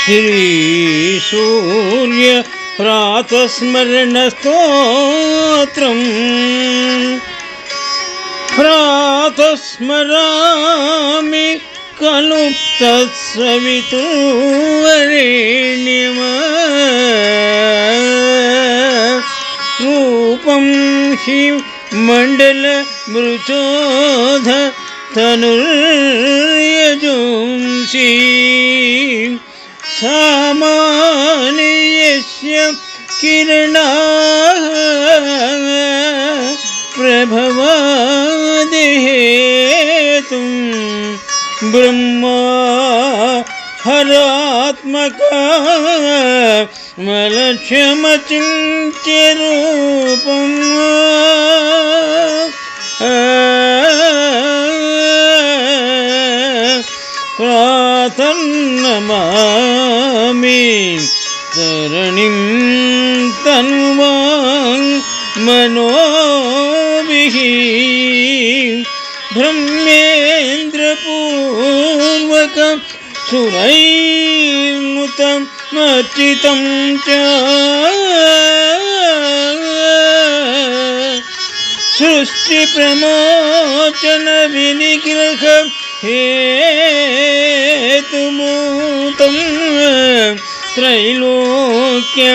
श्रीसूर्य प्रातस्मरणस्तोत्रम् प्रातस्मरामि खलु तत्सवितुर्वरेण्यमा रूपं हि मण्डलमृचोध तनुर्यजुंसि सामानि प्रभव किरणाः प्रभवादिहेतुं ब्रह्मा हरात्मका मलक्ष्यमचिन्त्यरूपम् प्रातन्नमामि तरणिं तन्वां मनोभिः ब्रह्मेन्द्रपूर्वकं सुरैर्नुतं मर्चितं च सृष्टिप्रमोचनविनिग्रह ഹേതുഭൂതം ത്രൈലോക്യ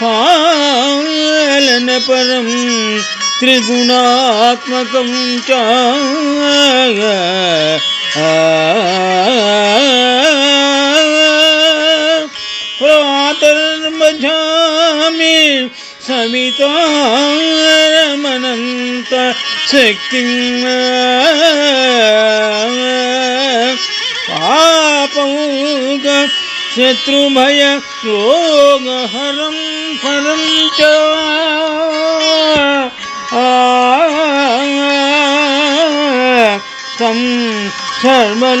പാലനപരം ത്രിഗുണാത്മകം ചായ ప్రాతర్మజామి సమితారమనంత శక్తి శత్రుభయ రోగహరం పరం చ తం సర్వలోకలనాత్మక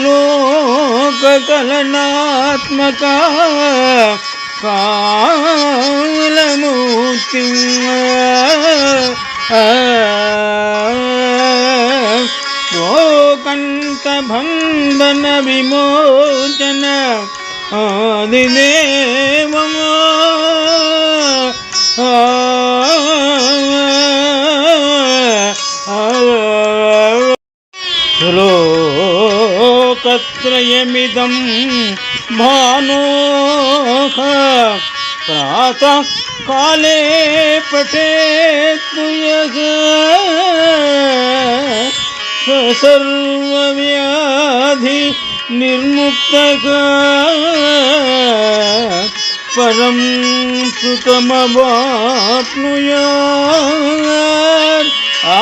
కాలమూర్తి లోకంతభందన విమోచన ఆదిదేవము? లోకత్రయమిదం భానోహ ప్రాతः కాలే పఠేత్తు సర్వవ్యాధి నిర్ముక్త పరం సుతమవాప్నుయా ఆ.